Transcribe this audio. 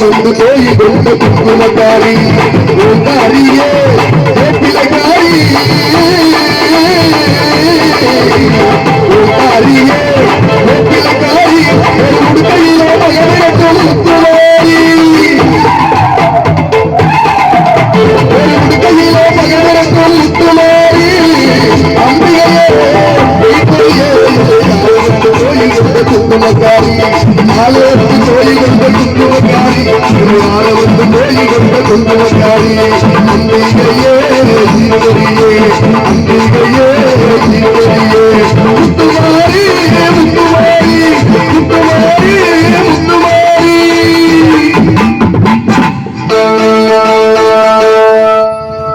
வந்து போய் கொண்டு குங்குமக்காரி அரியே பிள்ளைக்காரி அரியே பிள்ளைக்காரி உடுக்கையிலே கொண்டு குங்குமக்காரி I'm going to be a little bit